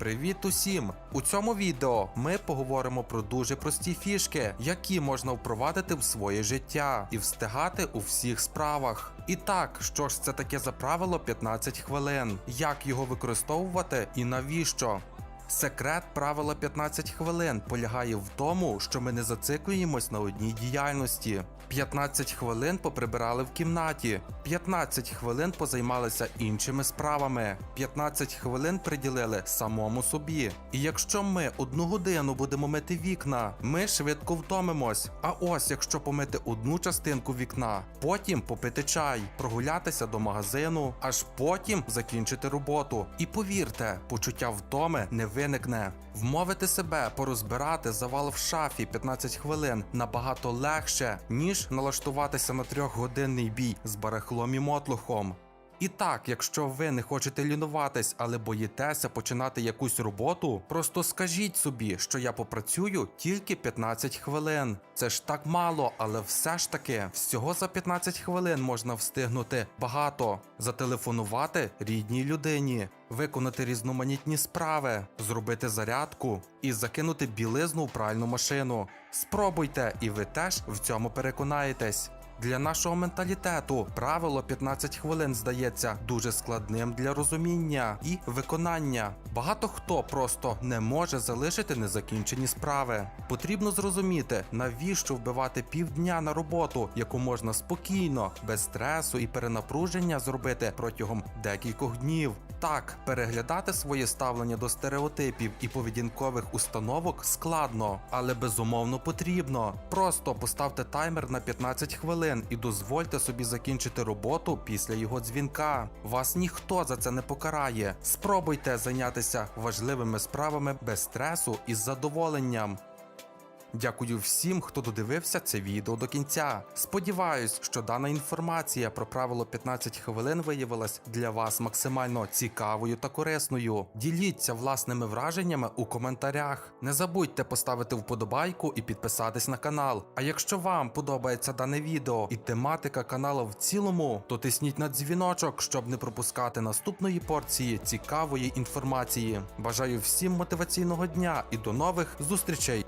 Привіт усім! У цьому відео ми поговоримо про дуже прості фішки, які можна впровадити в своє життя і встигати у всіх справах. І так, що ж це таке за правило 15 хвилин, як його використовувати і навіщо? Секрет правила 15 хвилин полягає в тому, що ми не зациклюємось на одній діяльності. 15 хвилин поприбирали в кімнаті, 15 хвилин позаймалися іншими справами, 15 хвилин приділили самому собі. І якщо ми одну годину будемо мити вікна, ми швидко втомимось. А ось якщо помити одну частинку вікна, потім попити чай, прогулятися до магазину, аж потім закінчити роботу. І повірте, почуття втоми не виникне. Вмовити себе порозбирати завал в шафі 15 хвилин набагато легше, ніж налаштуватися на трьохгодинний бій з барахлом і мотлухом. І так, якщо ви не хочете лінуватись, але боїтеся починати якусь роботу, просто скажіть собі, що я попрацюю тільки 15 хвилин. Це ж так мало, але все ж таки всього за 15 хвилин можна встигнути багато, зателефонувати рідній людині, виконати різноманітні справи, зробити зарядку і закинути білизну в пральну машину. Спробуйте, і ви теж в цьому переконаєтесь. Для нашого менталітету правило 15 хвилин здається дуже складним для розуміння і виконання. Багато хто просто не може залишити незакінчені справи. Потрібно зрозуміти, навіщо вбивати півдня на роботу, яку можна спокійно, без стресу і перенапруження зробити протягом декількох днів. Так, переглядати своє ставлення до стереотипів і поведінкових установок складно, але безумовно потрібно. Просто поставте таймер на 15 хвилин і дозвольте собі закінчити роботу після його дзвінка. Вас ніхто за це не покарає. Спробуйте зайнятися важливими справами без стресу і з задоволенням. Дякую всім, хто додивився це відео до кінця. Сподіваюсь, що дана інформація про правило 15 хвилин виявилась для вас максимально цікавою та корисною. Діліться власними враженнями у коментарях. Не забудьте поставити вподобайку і підписатись на канал. А якщо вам подобається дане відео і тематика каналу в цілому, то тисніть на дзвіночок, щоб не пропускати наступної порції цікавої інформації. Бажаю всім мотиваційного дня і до нових зустрічей!